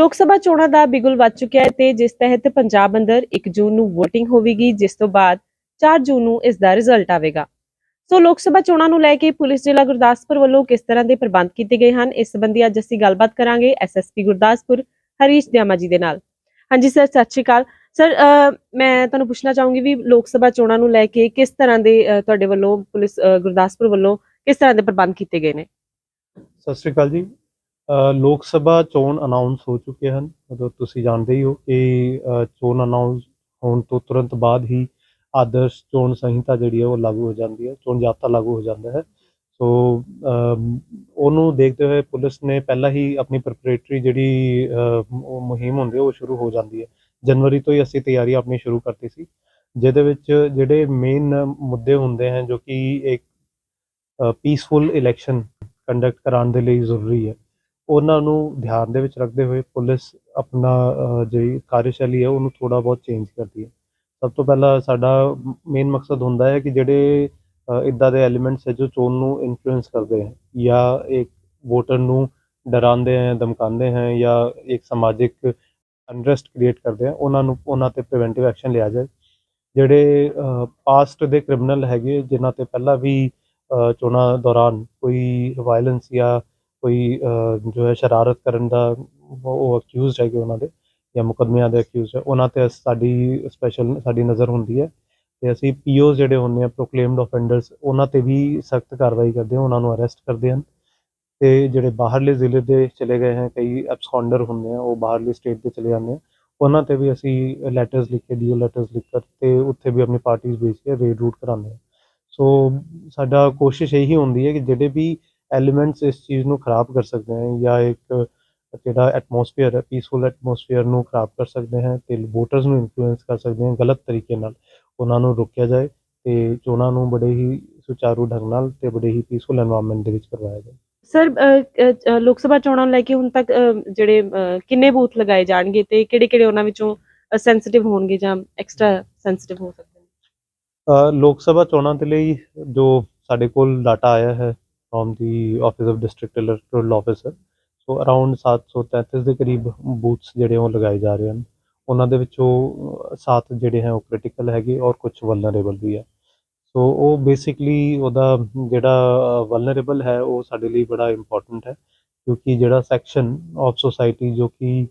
ਲੋਕ ਸਭਾ ਚੋਣਾਂ ਦਾ ਬਿਗੁਲ ਵੱਜ ਚੁੱਕਿਆ ਹੈ ਤੇ ਜਿਸ ਤਹਿਤ ਪੰਜਾਬ ਅੰਦਰ 1 ਜੂਨ ਨੂੰ VOTING ਹੋਵੇਗੀ, ਜਿਸ ਤੋਂ ਬਾਅਦ 4 ਜੂਨ ਨੂੰ ਇਸ ਦਾ ਰਿਜ਼ਲਟ ਆਵੇਗਾ। ਸੋ ਲੋਕ ਸਭਾ ਚੋਣਾਂ ਨੂੰ ਲੈ ਕੇ ਪੁਲਿਸ ਜ਼ਿਲ੍ਹਾ ਗੁਰਦਾਸਪੁਰ ਵੱਲੋਂ ਕਿਸ ਤਰ੍ਹਾਂ ਦੇ ਪ੍ਰਬੰਧ ਕੀਤੇ ਗਏ ਹਨ, ਇਸ ਸੰਬੰਧੀ ਅੱਜ ਅਸੀਂ ਗੱਲਬਾਤ ਕਰਾਂਗੇ ਐਸਐਸਪੀ ਗੁਰਦਾਸਪੁਰ ਹਰੀਸ਼ ਦਿਆਮਾ ਜੀ ਦੇ ਨਾਲ। ਹਾਂਜੀ ਸਰ, ਸਤਿ ਸ਼੍ਰੀ ਅਕਾਲ। ਸਰ ਮੈਂ ਤੁਹਾਨੂੰ ਪੁੱਛਣਾ ਚਾਹੂੰਗੀ ਵੀ ਲੋਕ ਸਭਾ ਚੋਣਾਂ ਨੂੰ ਲੈ ਕੇ ਕਿਸ ਤਰ੍ਹਾਂ ਦੇ ਤੁਹਾਡੇ ਵੱਲੋਂ ਪੁਲਿਸ ਗੁਰਦਾਸਪੁਰ ਵੱਲੋਂ ਕਿਸ ਤਰ੍ਹਾਂ ਦੇ ਪ੍ਰਬੰਧ ਕੀਤੇ ਗਏ ਨੇ? ਸਤਿ ਸ੍ਰੀ ਅਕਾਲ ਜੀ। ਲੋਕ ਸਭਾ ਚੋਣ ਅਨਾਉਂਸ ਹੋ ਚੁੱਕੇ ਹਨ। ਮਤਲਬ ਤੁਸੀਂ ਜਾਣਦੇ ਹੀ ਹੋ ਕਿ ਚੋਣ ਅਨਾਉਂਸ ਹੋਣ ਤੋਂ ਤੁਰੰਤ ਬਾਅਦ ਹੀ ਆਦਰਸ਼ ਚੋਣ ਸੰਹਿਤਾ ਜਿਹੜੀ ਹੈ ਉਹ ਲਾਗੂ ਹੋ ਜਾਂਦੀ ਹੈ, ਚੋਣ ਜਾਬਤਾ ਲਾਗੂ ਹੋ ਜਾਂਦਾ ਹੈ। ਸੋ ਉਹਨੂੰ ਦੇਖਦੇ ਹੋਏ ਪੁਲਿਸ ਨੇ ਪਹਿਲਾਂ ਹੀ ਆਪਣੀ ਪ੍ਰੈਪਰੇਟਰੀ ਜਿਹੜੀ ਉਹ ਮੁਹਿੰਮ ਹੁੰਦੀ ਹੈ ਉਹ ਸ਼ੁਰੂ ਹੋ ਜਾਂਦੀ ਹੈ। ਜਨਵਰੀ ਤੋਂ ਹੀ ਅਸੀਂ ਤਿਆਰੀ ਆਪਣੀ ਸ਼ੁਰੂ ਕਰਤੀ ਸੀ। ਜਿਹਦੇ ਵਿੱਚ ਜਿਹੜੇ ਮੇਨ ਮੁੱਦੇ ਹੁੰਦੇ ਹਨ ਜੋ ਕਿ ਇੱਕ ਪੀਸਫੁਲ ਇਲੈਕਸ਼ਨ ਕੰਡਕਟ ਕਰਾਉਣ ਦੇ ਲਈ ਜ਼ਰੂਰੀ ਹੈ। ਉਹਨਾਂ ਨੂੰ ਧਿਆਨ ਦੇ ਵਿੱਚ ਰੱਖਦੇ ਹੋਏ ਪੁਲਿਸ ਆਪਣਾ ਜਿਹੜੀ ਕਾਰਜਸ਼ੈਲੀ ਹੈ ਉਹਨੂੰ ਥੋੜਾ ਬਹੁਤ ਚੇਂਜ ਕਰਦੀ ਹੈ। ਸਭ ਤੋਂ ਪਹਿਲਾਂ ਸਾਡਾ ਮੇਨ ਮਕਸਦ ਹੁੰਦਾ ਹੈ ਕਿ ਜਿਹੜੇ ਅ, ਇੱਦਾਂ ਦੇ ਐਲੀਮੈਂਟਸ ਹੈ ਜੋ ਚੋਣ ਨੂੰ ਇਨਫਲੂਐਂਸ ਕਰਦੇ ਹਨ ਜਾਂ ਇੱਕ ਵੋਟਰ ਨੂੰ ਡਰਾਉਂਦੇ ਹਨ ਧਮਕਾਉਂਦੇ ਹਨ ਜਾਂ ਇੱਕ ਸਮਾਜਿਕ ਅਨਰੈਸਟ ਕ੍ਰੀਏਟ ਕਰਦੇ ਹਨ ਉਹਨਾਂ ਨੂੰ ਉਹਨਾਂ ਤੇ ਪ੍ਰੀਵੈਂਟਿਵ ਐਕਸ਼ਨ ਲਿਆ ਜਾਏ। ਜਿਹੜੇ ਪਾਸਟ ਦੇ ਕ੍ਰਿਮੀਨਲ ਹੈਗੇ ਜਿਨ੍ਹਾਂ ਤੇ ਪਹਿਲਾਂ ਵੀ ਚੋਣਾਂ ਦੌਰਾਨ ਕੋਈ ਵਾਇਲੈਂਸ ਜਾਂ ਕੋਈ ਜੋ ਹੈ ਸ਼ਰਾਰਤ ਕਰਨ ਦਾ ਉਹ ਅਕਿਊਜ਼ਡ ਹੈਗੇ ਉਹਨਾਂ ਦੇ ਜਾਂ ਮੁਕੱਦਮਿਆਂ ਦੇ ਅਕਿਊਜ਼ਡ ਹੈ, ਉਹਨਾਂ ਤੇ ਸਾਡੀ ਸਪੈਸ਼ਲ ਸਾਡੀ ਨਜ਼ਰ ਹੁੰਦੀ ਹੈ ਤੇ ਅਸੀਂ ਪੀਓਸ ਜਿਹੜੇ ਹੁੰਦੇ ਆ ਪ੍ਰੋਕਲੇਮਡ ਆਫੈਂਡਰਸ ਉਹਨਾਂ ਤੇ ਵੀ ਸਖਤ ਕਾਰਵਾਈ ਕਰਦੇ ਹਾਂ, ਉਹਨਾਂ ਨੂੰ ਅਰੈਸਟ ਕਰਦੇ ਹਨ ਤੇ ਜਿਹੜੇ ਬਾਹਰਲੇ ਜ਼ਿਲ੍ਹੇ ਦੇ ਚਲੇ ਗਏ ਹਨ ਕਈ ਐਬਸਕੌਂਡਰ ਹੁੰਦੇ ਆ, ਉਹ ਬਾਹਰਲੇ ਸਟੇਟ ਦੇ ਚਲੇ ਜਾਂਦੇ ਆ, ਉਹਨਾਂ ਤੇ ਵੀ ਅਸੀਂ ਲੈਟਰਸ ਲਿਖ ਕੇ ਡੀਓ ਲੈਟਰਸ ਲਿਖ ਕਰ ਤੇ ਉੱਥੇ ਵੀ ਆਪਣੀ ਪਾਰਟੀਆਂ ਵੇਚ ਕੇ ਰੇਡ ਰੂਟ ਕਰਾਉਂਦੇ ਆ ਸੋ ਸਾਡਾ ਕੋਸ਼ਿਸ਼ ਇਹੀ ਹੁੰਦੀ ਹੈ ਕਿ ਜਿਹੜੇ ਵੀ ਐਲੀਮੈਂਟਸ ਇਸ ਚੀਜ਼ ਨੂੰ ਖਰਾਬ ਕਰ ਸਕਦੇ ਹਨ ਜਾਂ ਇੱਕ ਜਿਹੜਾ ਐਟਮੋਸਫੇਅਰ ਹੈ ਪੀਸਫੁਲ ਐਟਮੋਸਫੇਅਰ ਨੂੰ ਖਰਾਬ ਕਰ ਸਕਦੇ ਹਨ ਤੇ ਵੋਟਰਸ ਨੂੰ ਇਨਫਲੂਐਂਸ ਕਰ ਸਕਦੇ ਹਨ ਗਲਤ ਤਰੀਕੇ ਨਾਲ ਉਹਨਾਂ ਨੂੰ ਰੋਕਿਆ ਜਾਏ ਤੇ ਚੋਣਾਂ ਨੂੰ ਬੜੇ ਹੀ ਸੁਚਾਰੂ ਢੰਗ ਨਾਲ ਤੇ ਬੜੇ ਹੀ ਪੀਸਫੁਲ ਐਨਵਾਇਰਨਮੈਂਟ ਦੇ ਵਿੱਚ ਕਰਵਾਇਆ ਜਾਏ। ਸਰ ਲੋਕ ਸਭਾ ਚੋਣਾਂ ਨੂੰ ਲੈ ਕੇ ਹੁਣ ਤੱਕ ਜਿਹੜੇ ਕਿੰਨੇ ਬੂਥ ਲਗਾਏ ਜਾਣਗੇ ਤੇ ਕਿਹੜੇ-ਕਿਹੜੇ ਉਹਨਾਂ ਵਿੱਚੋਂ ਸੈਂਸਿਟਿਵ ਹੋਣਗੇ ਜਾਂ ਐਕਸਟਰਾ ਸੈਂਸਿਟਿਵ ਹੋ ਸਕਦੇ ਨੇ? ਲੋਕ ਸਭਾ ਚੋਣਾਂ ਦੇ ਲਈ ਜੋ ਸਾਡੇ ਕੋਲ ਡਾਟਾ ਆਇਆ ਹੈ from the office of district electoral officer so around 733 ਦੇ ਕਰੀਬ ਬੂਥਸ ਜਿਹੜੇ ਉਹ ਲਗਾਏ ਜਾ ਰਹੇ ਹਨ। ਉਹਨਾਂ ਦੇ ਵਿੱਚੋਂ 7 ਜਿਹੜੇ ਹੈ ਉਹ ਕ੍ਰਿਟੀਕਲ ਹੈਗੇ ਔਰ ਕੁਝ ਵਲਨਰੇਬਲ ਵੀ ਹੈ। ਸੋ ਉਹ ਬੇਸਿਕਲੀ ਉਹਦਾ ਜਿਹੜਾ ਵਲਨਰੇਬਲ ਹੈ ਉਹ ਸਾਡੇ ਲਈ ਬੜਾ ਇੰਪੋਰਟੈਂਟ ਹੈ। ਕਿਉਂਕਿ ਜਿਹੜਾ ਸੈਕਸ਼ਨ ਆਫ ਸੋਸਾਇਟੀ ਜੋ ਕਿ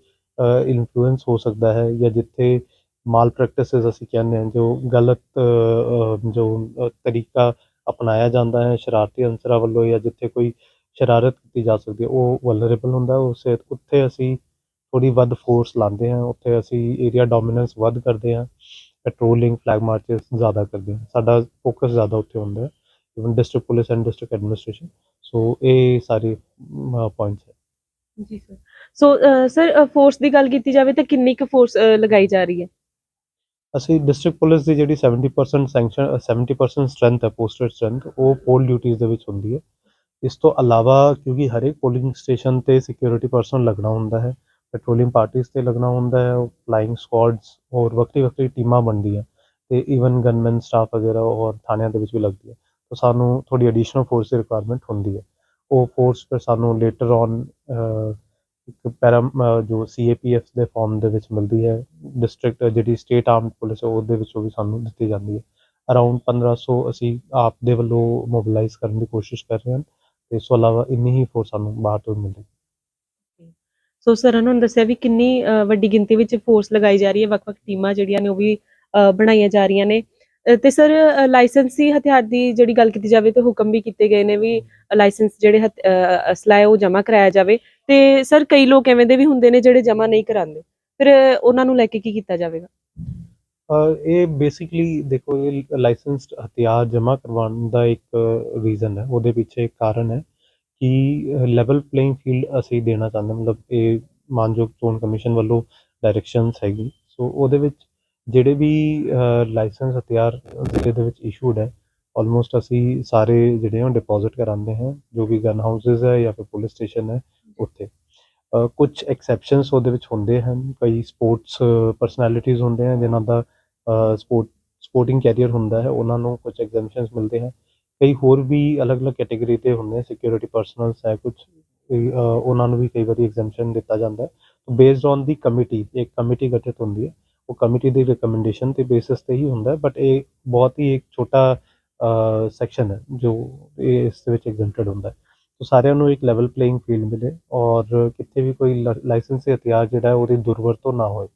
ਇਨਫਲੂਐਂਸ ਹੋ ਸਕਦਾ ਹੈ ਜਾਂ ਜਿੱਥੇ ਮਾਲ ਪ੍ਰੈਕਟਿਸਿਸ ਅਸੀਂ ਕਹਿੰਦੇ ਹਾਂ, ਜੋ ਗਲਤ ਜੋ ਤਰੀਕਾ ਅਪਣਾਇਆ ਜਾਂਦਾ ਹੈ, ਸ਼ਰਾਰਤੀ ਅੰਸਰਾਂ ਵੱਲੋਂ ਜਾਂ ਜਿੱਥੇ ਕੋਈ ਸ਼ਰਾਰਤ ਕੀਤੀ ਜਾ ਸਕਦੀ ਹੈ, ਉਹ ਵਲਨਰੇਬਲ ਹੁੰਦਾ ਉਸੇ ਉੱਥੇ ਅਸੀਂ ਥੋੜੀ ਵੱਧ ਫੋਰਸ ਲਾਉਂਦੇ ਹਾਂ, ਉੱਥੇ ਅਸੀਂ ਏਰੀਆ ਡੋਮੀਨੈਂਸ ਵੱਧ ਕਰਦੇ ਹਾਂ ਪੈਟਰੋਲਿੰਗ ਫਲੈਗ ਮਾਰਚਸ ਜ਼ਿਆਦਾ ਕਰਦੇ ਹਾਂ, ਸਾਡਾ ਫੋਕਸ ਜ਼ਿਆਦਾ ਉੱਥੇ ਹੁੰਦਾ ਹੈ even district police and district administration so ਇਹ ਸਾਰੇ ਪੁਆਇੰਟਸ ਹੈ। ਜੀ ਸਰ ਸੋ ਸਰ ਫੋਰਸ ਦੀ ਗੱਲ ਕੀਤੀ ਜਾਵੇ ਤਾਂ ਕਿੰਨੀ ਕੁ ਫੋਰਸ ਲਗਾਈ ਜਾ ਰਹੀ ਹੈ? ਅਸੀਂ ਡਿਸਟ੍ਰਿਕਟ ਪੁਲਿਸ ਦੀ ਜਿਹੜੀ 70% ਸੈਂਕਸ਼ਨ 70% ਸਟਰੈਂਥ ਹੈ ਪੋਸਟਡ ਸਟਰੈਂਥ ਉਹ ਪੋਲ ਡਿਊਟੀਆਂ ਦੇ ਵਿੱਚ ਹੁੰਦੀ ਹੈ। ਇਸ ਤੋਂ ਇਲਾਵਾ ਕਿਉਂਕਿ ਹਰੇਕ ਪੋਲਿੰਗ ਸਟੇਸ਼ਨ ਤੇ ਸਿਕਿਉਰਿਟੀ ਪਰਸਨ ਲੱਗਣਾ ਹੁੰਦਾ ਹੈ ਪੈਟਰੋਲਿੰਗ ਪਾਰਟੀਆਂ ਤੇ ਲੱਗਣਾ ਹੁੰਦਾ ਹੈ ਫਲਾਈਂਗ ਸਕੁਆਡਸ ਹੋਰ ਵੱਖਰੀ ਵੱਖਰੀ ਟੀਮਾਂ ਬਣਦੀਆਂ ਤੇ ਈਵਨ ਗਨਮੈਨ ਸਟਾਫ ਵਗੈਰਾ ਹੋਰ ਥਾਣਿਆਂ ਦੇ ਵਿੱਚ ਵੀ ਲੱਗਦੀ ਹੈ। ਤਾਂ ਸਾਨੂੰ ਥੋੜੀ ਐਡੀਸ਼ਨਲ ਫੋਰਸ ਦੀ ਰਿਕੁਆਇਰਮੈਂਟ ਹੁੰਦੀ ਹੈ। ਉਹ ਫੋਰਸ ਫਿਰ ਸਾਨੂੰ ਲੇਟਰ ਔਨ ਇੱਕ ਪੈਰਾ ਜੋ ਸੀਏਪੀਐਫ ਦੇ ਫਾਰਮ ਦੇ ਵਿੱਚ ਮਿਲਦੀ ਹੈ ਡਿਸਟ੍ਰਿਕਟ ਜਿਹੜੀ ਸਟੇਟ ਆਰਮਡ ਪੁਲਿਸ ਹੈ, ਉਹਦੇ ਵਿੱਚੋਂ ਵੀ ਸਾਨੂੰ ਦਿੱਤੀ ਜਾਂਦੀ ਹੈ। ਅਰਾਊਂਡ 1500 ਅਸੀਂ ਆਪ ਦੇ ਵੱਲੋਂ ਮੋਬਿਲਾਈਜ਼ ਕਰਨ ਦੀ ਕੋਸ਼ਿਸ਼ ਕਰ ਰਹੇ ਹਾਂ ਤੇ ਇਸ ਤੋਂ ਇਲਾਵਾ ਇੰਨੀ ਹੀ ਫੋਰਸ ਸਾਨੂੰ ਬਾਹਰ ਤੋਂ ਮਿਲਦੀ ਸੋ ਸਰ ਉਹਨਾਂ ਦੱਸਿਆ ਵੀ ਕਿੰਨੀ ਵੱਡੀ ਗਿਣਤੀ ਵਿੱਚ ਫੋਰਸ ਲਗਾਈ ਜਾ ਰਹੀ ਹੈ, ਵੱਖ-ਵੱਖ ਟੀਮਾਂ ਜਿਹੜੀਆਂ ਨੇ ਉਹ ਵੀ ਬਣਾਈਆਂ ਜਾ ਰਹੀਆਂ ਨੇ। ਤੇ ਸਰ ਲਾਇਸੈਂਸੀ ਹਥਿਆਰ ਦੀ ਜਿਹੜੀ ਗੱਲ ਕੀਤੀ ਜਾਵੇ ਤੇ ਹੁਕਮ ਵੀ ਕੀਤੇ ਗਏ ਨੇ ਵੀ ਲਾਇਸੈਂਸ ਜਿਹੜੇ ਅਸਲਾ ਹੈ ਉਹ ਜਮ੍ਹਾਂ ਕਰਾਇਆ ਜਾਵੇ। ਤੇ ਸਰ, ਕਈ ਲੋਕ ਐਵੇਂ ਦੇ ਵੀ ਹੁੰਦੇ ਨੇ ਜਿਹੜੇ ਜਮ੍ਹਾਂ ਨਹੀਂ ਕਰਾਉਂਦੇ। ਫਿਰ ਉਹਨਾਂ ਨੂੰ ਲੈ ਕੇ ਕੀ ਕੀਤਾ ਜਾਵੇਗਾ? ਇਹ ਬੇਸਿਕਲੀ ਦੇਖੋ, ਇਹ ਲਾਇਸੈਂਸਡ ਹਥਿਆਰ ਜਮ੍ਹਾਂ ਕਰਵਾਉਣ ਦਾ ਇੱਕ ਰੀਜ਼ਨ ਹੈ। ਉਹਦੇ ਪਿੱਛੇ ਇੱਕ ਕਾਰਨ ਹੈ ਕਿ ਲੈਵਲ ਪਲੇਇੰਗ ਫੀਲਡ ਅਸੀਂ ਦੇਣਾ ਚਾਹੁੰਦੇ ਮਤਲਬ ਇਹ ਮਾਨਯੋਗ ਚੋਣ ਕਮਿਸ਼ਨ ਵੱਲੋਂ ਡਾਇਰੈਕਸ਼ਨਸ ਹੈਗੀ। ਸੋ ਉਹਦੇ ਵਿੱਚ ਜਿਹੜੇ ਵੀ ਲਾਇਸੈਂਸ ਹਥਿਆਰ ਜ਼ਿਲ੍ਹੇ ਦੇ ਵਿੱਚ ਇਸ਼ੂਡ ਹੈ ਆਲਮੋਸਟ ਅਸੀਂ ਸਾਰੇ ਜਿਹੜੇ ਹਾਂ ਡਿਪੋਜ਼ਿਟ ਕਰਾਉਂਦੇ ਹਾਂ, ਜੋ ਵੀ ਗਨ ਹਾਊਸਸ ਹੈ ਜਾਂ ਫਿਰ ਪੁਲਿਸ ਸਟੇਸ਼ਨ ਹੈ ਉੱਥੇ। ਕੁਝ ਐਕਸੈਪਸ਼ਨਸ ਉਹਦੇ ਵਿੱਚ ਹੁੰਦੇ ਹਨ, ਕਈ ਸਪੋਰਟਸ ਪਰਸਨੈਲਿਟੀਜ਼ ਹੁੰਦੇ ਹਨ ਜਿਨ੍ਹਾਂ ਦਾ ਸਪੋਰਟ ਸਪੋਰਟਿੰਗ ਕੈਰੀਅਰ ਹੁੰਦਾ ਹੈ, ਉਹਨਾਂ ਨੂੰ ਕੁਝ ਐਗਜ਼ੈਂਪਸ਼ਨਸ ਮਿਲਦੇ ਹਨ। ਕਈ ਹੋਰ ਵੀ ਅਲੱਗ-ਅਲੱਗ ਕੈਟਾਗਰੀ ਦੇ ਹੁੰਦੇ ਸਿਕਿਉਰਿਟੀ ਪਰਸਨਲਸ ਹੈ ਕੁਝ ਉਹਨਾਂ ਨੂੰ ਵੀ ਕਈ ਵਾਰੀ ਐਗਜ਼ੈਂਪਸ਼ਨ ਦਿੱਤਾ ਜਾਂਦਾ ਹੈ। ਬੇਸਡ ਔਨ ਦੀ ਕਮੇਟੀ ਇੱਕ ਕਮੇਟੀ ਗਠਿਤ ਹੁੰਦੀ ਹੈ। ਉਹ ਕਮੇਟੀ ਦੀ ਰਿਕਮੈਂਡੇਸ਼ਨ ਤੇ ਬੇਸਿਸ ਤੇ ਹੀ ਹੁੰਦਾ ਬਟ ਇਹ ਬਹੁਤ ਹੀ ਇੱਕ ਛੋਟਾ ਸੈਕਸ਼ਨ ਹੈ ਜੋ ਇਹ ਇਸ ਦੇ ਵਿੱਚ ਐਗਜ਼ੈਂਪਟਡ ਹੁੰਦਾ ਹੈ। ਸੋ ਸਾਰਿਆਂ ਨੂੰ ਇੱਕ ਲੈਵਲ ਪਲੇਇੰਗ ਫੀਲਡ ਮਿਲੇ ਔਰ ਕਿਤੇ ਵੀ ਕੋਈ ਲਾਇਸੈਂਸੀ ਹਥਿਆਰ ਜਿਹੜਾ ਉਹਦੀ ਦੁਰਵਰਤੋਂ ਨਾ ਹੋਏ।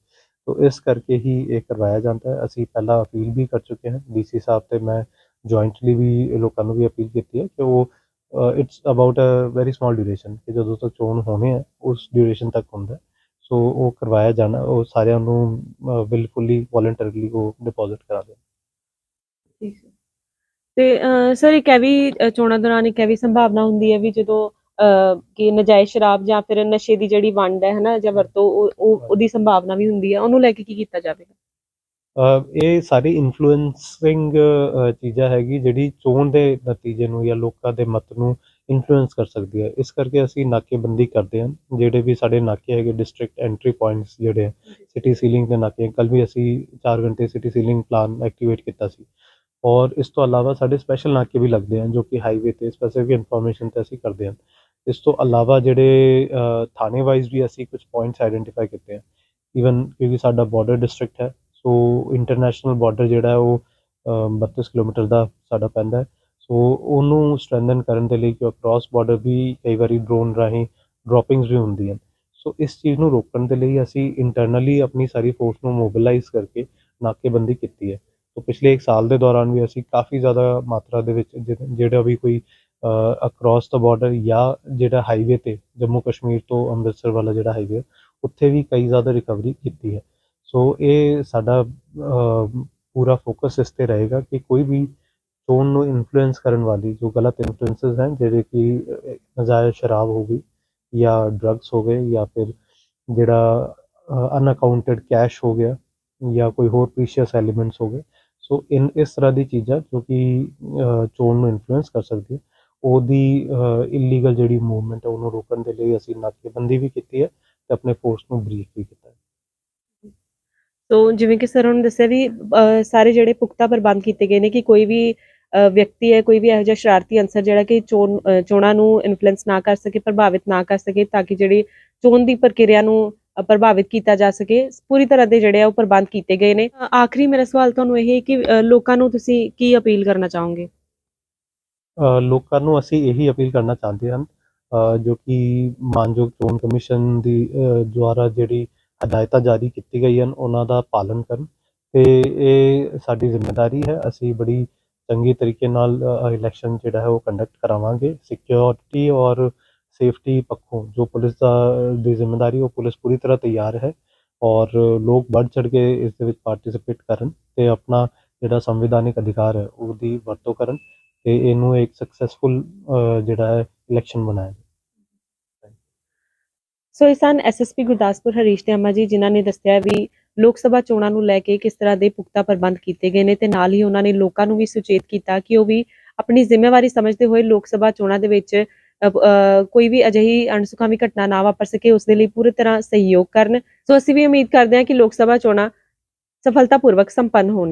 ਤੋ ਇਸ ਕਰਕੇ ਹੀ ਇਹ ਕਰਵਾਇਆ ਜਾਂਦਾ ਹੈ। ਅਸੀਂ ਪਹਿਲਾਂ ਅਪੀਲ ਵੀ ਕਰ ਚੁੱਕੇ ਹਾਂ। ਡੀਸੀ ਸਾਹਿਬ ਤੇ ਮੈਂ ਜੁਆਇੰਟਲੀ ਵੀ ਲੋਕਾਂ ਨੂੰ ਵੀ ਅਪੀਲ ਕੀਤੀ ਹੈ ਕਿ ਉਹ it's about a very small duration ਕਿ ਜਦੋਂ ਤੱਕ ਚੋਣ ਹੋਣੇ ਆ ਉਸ ਡਿਊਰੇਸ਼ਨ ਤੱਕ ਹੁੰਦਾ ਹੈ। ਸੋ ਉਹ ਕਰਵਾਇਆ ਜਾਣਾ ਉਹ ਸਾਰਿਆਂ ਨੂੰ ਬਿਲਕੁਲੀ ਵੋਲੰਟਰਲੀ ਉਹ ਡਿਪੋਜ਼ਿਟ ਕਰਾ ਠੀਕ ਹੈ। ਤੇ ਸਰ ਇੱਕ ਇਹ ਵੀ ਅ, ਚੋਣਾਂ ਦੌਰਾਨ ਇੱਕ ਇਹ ਵੀ ਸੰਭਾਵਨਾ ਹੁੰਦੀ ਹੈ ਵੀ ਜਦੋਂ ਕਿ ਨਜਾਇਜ਼ ਸ਼ਰਾਬ ਜਾਂ ਫਿਰ ਨਸ਼ੇ ਦੀ ਜਿਹੜੀ ਵੰਡ ਹੈ ਹਨਾ ਜਾਂ ਵਰਤੋਂ ਉਹ ਉਹ- ਉਹਦੀ ਸੰਭਾਵਨਾ ਵੀ ਹੁੰਦੀ ਹੈ। ਉਹਨੂੰ ਲੈ ਕੇ ਕੀ ਕੀਤਾ ਜਾਵੇਗਾ? ਇਹ ਸਾਰੀ ਇਨਫਲੂਐਂਸਿੰਗ ਚੀਜ਼ਾਂ ਹੈਗੀ ਜਿਹੜੀ ਚੋਣ ਦੇ ਨਤੀਜੇ ਨੂੰ ਜਾਂ ਲੋਕਾਂ ਦੇ ਮਤ ਨੂੰ ਇਨਫਲੂਐਂਸ ਕਰ ਸਕਦੀ ਹੈ। ਇਸ ਕਰਕੇ ਅਸੀਂ ਨਾਕੇਬੰਦੀ ਕਰਦੇ ਹਾਂ। ਜਿਹੜੇ ਵੀ ਸਾਡੇ ਨਾਕੇ ਹੈਗੇ ਡਿਸਟ੍ਰਿਕਟ ਐਂਟਰੀ ਪੁਆਇੰਟਸ ਜਿਹੜੇ ਸਿਟੀ ਸੀਲਿੰਗ ਦੇ ਨਾਕੇ। ਕੱਲ ਵੀ ਅਸੀਂ 4 ਘੰਟੇ ਸਿਟੀ ਸੀਲਿੰਗ ਪਲਾਨ ਐਕਟੀਵੇਟ ਕੀਤਾ ਸੀ। ਔਰ ਇਸ ਤੋਂ ਇਲਾਵਾ ਸਾਡੇ ਸਪੈਸ਼ਲ ਨਾਕੇ ਵੀ ਲੱਗਦੇ ਹਨ ਜੋ ਕਿ ਹਾਈਵੇ ਤੇ ਸਪੈਸਿਫਿਕ ਇਨਫੋਰਮੇਸ਼ਨ ਤੇ ਅਸੀਂ ਕਰਦੇ ਹਾਂ। ਇਸ ਤੋਂ ਇਲਾਵਾ ਜਿਹੜੇ ਥਾਣੇ ਵਾਈਜ਼ ਵੀ ਅਸੀਂ ਕੁਝ ਪੁਆਇੰਟਸ ਆਇਡੈਂਟੀਫਾਈ ਕੀਤੇ ਹਨ ਈਵਨ ਕਿਉਂਕਿ ਸਾਡਾ ਬਾਰਡਰ ਡਿਸਟ੍ਰਿਕਟ ਹੈ ਸੋ ਇੰਟਰਨੈਸ਼ਨਲ ਬਾਰਡਰ ਜਿਹੜਾ ਉਹ ਅ, 32 ਕਿਲੋਮੀਟਰ ਦਾ ਸਾਡਾ ਪੈਂਦਾ ਹੈ। ਸੋ ਉਹਨੂੰ ਸਟਰੈਂਥਨ ਕਰਨ ਦੇ ਲਈ ਕਿ ਕ੍ਰਾਸ ਬਾਰਡਰ ਵੀ ਕਈ ਵਾਰੀ ਡਰੋਨ ਰਾਹੀਂ ਡ੍ਰੌਪਿੰਗਸ ਵੀ ਹੁੰਦੀਆਂ। ਸੋ ਇਸ ਚੀਜ਼ ਨੂੰ ਰੋਕਣ ਦੇ ਲਈ ਅਸੀਂ ਇੰਟਰਨਲੀ ਆਪਣੀ ਸਾਰੀ ਫੋਰਸ ਨੂੰ ਮੋਬਿਲਾਈਜ਼ ਕਰਕੇ ਨਾਕੇਬੰਦੀ ਕੀਤੀ ਹੈ। ਸੋ ਪਿਛਲੇ 1 ਸਾਲ ਦੇ ਦੌਰਾਨ ਵੀ ਅਸੀਂ ਕਾਫੀ ਜ਼ਿਆਦਾ ਮਾਤਰਾ ਦੇ ਵਿੱਚ ਜਿ- ਜਿਹੜਾ ਵੀ ਕੋਈ ਅਕ੍ਰੋਸ ਦਾ ਬਾਰਡਰ ਜਾਂ ਜਿਹੜਾ ਹਾਈਵੇ ਤੇ, ਜੰਮੂ ਕਸ਼ਮੀਰ ਤੋਂ ਅੰਮ੍ਰਿਤਸਰ ਵਾਲਾ ਜਿਹੜਾ ਹਾਈਵੇ ਉੱਥੇ ਵੀ ਕਈ ਜ਼ਿਆਦਾ ਰਿਕਵਰੀ ਕੀਤੀ ਹੈ। ਸੋ ਇਹ ਸਾਡਾ ਪੂਰਾ ਫੋਕਸ ਇਸ ਤੇ ਰਹੇਗਾ ਕਿ ਕੋਈ ਵੀ ਚੋਣ ਨੂੰ ਇਨਫਲੂਐਂਸ ਕਰਨ ਵਾਲੀ ਜੋ ਗਲਤ ਇਨਫਲੂਐਂਸਸ ਹਨ, ਜਿਹੜੇ ਕਿ ਨਜਾਇਜ਼ ਸ਼ਰਾਬ ਹੋ ਗਈ ਜਾਂ ਡਰੱਗਸ ਹੋ ਗਏ ਜਾਂ ਫਿਰ ਜਿਹੜਾ ਅਨਅਕਾਊਂਟਡ ਕੈਸ਼ ਹੋ ਗਿਆ ਜਾਂ ਕੋਈ ਹੋਰ ਪ੍ਰੀਸ਼ੀਅਸ ਐਲੀਮੈਂਟਸ ਹੋ ਗਏ। ਸੋ ਇਨ, ਇਸ ਤਰ੍ਹਾਂ ਦੀ ਚੀਜ਼ਾਂ ਜੋ ਕਿ ਚੋਣ ਨੂੰ ਇਨਫਲੂਐਂਸ ਕਰ ਸਕਦੀ ਹੈ ਉਹਦੀ ਇਲੀਗਲ ਜਿਹੜੀ ਮੂਵਮੈਂਟ ਹੈ ਉਹਨੂੰ ਰੋਕਣ ਦੇ ਲਈ ਅਸੀਂ ਨਾਕੇਬੰਦੀ ਵੀ ਕੀਤੀ ਹੈ ਤੇ ਆਪਣੇ ਫੋਰਸ ਨੂੰ ਬਰੀਫ ਵੀ ਕੀਤਾ ਹੈ। ਸੋ ਜਿਵੇਂ ਕਿ ਸਰ ਨੇ ਦੱਸਿਆ ਵੀ ਸਾਰੇ ਜਿਹੜੇ ਪੁਖਤਾ ਪ੍ਰਬੰਧ ਕੀਤੇ ਗਏ ਨੇ ਕਿ ਕੋਈ ਵੀ ਵਿਅਕਤੀ ਹੈ, ਕੋਈ ਵੀ ਇਹੋ ਜਿਹਾ ਸ਼ਰਾਰਤੀ ਅੰਸਰ ਜਿਹੜਾ ਕਿ ਚੋਣ ਚੋਣਾਂ ਨੂੰ ਇਨਫਲੂਐਂਸ ਨਾ ਕਰ ਸਕੇ, ਪ੍ਰਭਾਵਿਤ ਨਾ ਕਰ ਸਕੇ, ਤਾਂ ਕਿ ਜਿਹੜੀ ਚੋਣ ਦੀ ਪ੍ਰਕਿਰਿਆ ਨੂੰ ਪ੍ਰਭਾਵਿਤ ਕੀਤਾ ਜਾ ਸਕੇ, ਪੂਰੀ ਤਰ੍ਹਾਂ ਦੇ ਜਿਹੜੇ ਆ ਉਹ ਪ੍ਰਬੰਧ ਕੀਤੇ ਗਏ ਨੇ। ਆਖਰੀ ਮੇਰਾ ਸਵਾਲ ਤੁਹਾਨੂੰ ਇਹ ਹੈ ਕਿ ਲੋਕਾਂ ਨੂੰ ਤੁਸੀਂ ਕੀ ਅਪੀਲ ਕਰਨਾ ਚਾਹੋਗੇ? ਲੋਕਾਂ ਨੂੰ ਅਸੀਂ ਇਹੀ ਅਪੀਲ ਕਰਨਾ ਚਾਹੁੰਦੇ ਹਨ ਜੋ ਕਿ ਮਾਨਯੋਗ ਚੋਣ ਕਮਿਸ਼ਨ ਦੀ ਦੁਆਰਾ ਜਿਹੜੀ ਹਦਾਇਤਾਂ ਜਾਰੀ ਕੀਤੀ ਗਈ ਹਨ, ਉਹਨਾਂ ਦਾ ਪਾਲਨ ਕਰਨ। ਤੇ ਇਹ ਸਾਡੀ ਜ਼ਿੰਮੇਵਾਰੀ ਹੈ, ਅਸੀਂ ਬੜੀ ਚੰਗੀ ਤਰੀਕੇ ਨਾਲ ਇਲੈਕਸ਼ਨ ਜਿਹੜਾ ਹੈ ਉਹ ਕੰਡਕਟ ਕਰਾਵਾਂਗੇ। ਸਿਕਿਉਰਿਟੀ ਔਰ ਸੇਫਟੀ ਪੱਖੋਂ ਜੋ ਪੁਲਿਸ ਦਾ, ਦੀ ਜ਼ਿੰਮੇਵਾਰੀ, ਉਹ ਪੁਲਿਸ ਪੂਰੀ ਤਰ੍ਹਾਂ ਤਿਆਰ ਹੈ ਔਰ ਲੋਕ ਵੱਧ ਚੜ ਕੇ ਇਸ ਦੇ ਵਿੱਚ ਪਾਰਟਿਸਿਪੇਟ ਕਰਨ ਤੇ ਆਪਣਾ ਜਿਹੜਾ ਸੰਵਿਧਾਨਿਕ ਅਧਿਕਾਰ ਹੈ, ਉਹਦੀ ਵਰਤੋਂ ਕਰਨ ਤੇ ਇਹਨੂੰ ਇੱਕ ਸਕਸੈਸਫੁਲ ਜਿਹੜਾ ਹੈ ਇਲੈਕਸ਼ਨ ਬਣਾਇਆ ਸੋ ਇਹ ਐਸਐਸਪੀ ਗੁਰਦਾਸਪੁਰ, ਹਰੀਸ਼ ਤੇ ਅੰਮਾ ਜੀ, ਜਿਨ੍ਹਾਂ ਨੇ ਦੱਸਿਆ ਵੀ ਲੋਕ ਸਭਾ ਚੋਣਾਂ ਨੂੰ ਲੈ ਕੇ ਕਿਸ ਤਰ੍ਹਾਂ ਦੇ ਪੁਖਤਾ ਪ੍ਰਬੰਧ ਕੀਤੇ ਗਏ ਨੇ ਤੇ ਨਾਲ ਹੀ ਉਹਨਾਂ ਨੇ ਲੋਕਾਂ ਨੂੰ ਵੀ ਸੁਚੇਤ ਕੀਤਾ ਕਿ ਉਹ ਵੀ ਆਪਣੀ ਜ਼ਿੰਮੇਵਾਰੀ ਸਮਝਦੇ ਹੋਏ ਲੋਕ ਸਭਾ ਚੋਣਾਂ ਦੇ ਵਿੱਚ ਅ, ਕੋਈ ਵੀ ਅਜਿਹੀ ਅਣਸੁਖਾਵੀ ਘਟਨਾ ਨਾ ਵਾਪਰ ਸਕੇ ਉਸ ਦੇ ਲਈ ਪੂਰੀ ਤਰ੍ਹਾਂ ਸਹਿਯੋਗ ਕਰਨ। ਸੋ ਅਸੀਂ ਵੀ ਉਮੀਦ ਕਰਦੇ ਹਾਂ ਕਿ ਲੋਕ ਸਭਾ ਚੋਣਾਂ ਸਫਲਤਾਪੂਰਵਕ ਸੰਪੰਨ ਹੋਣ।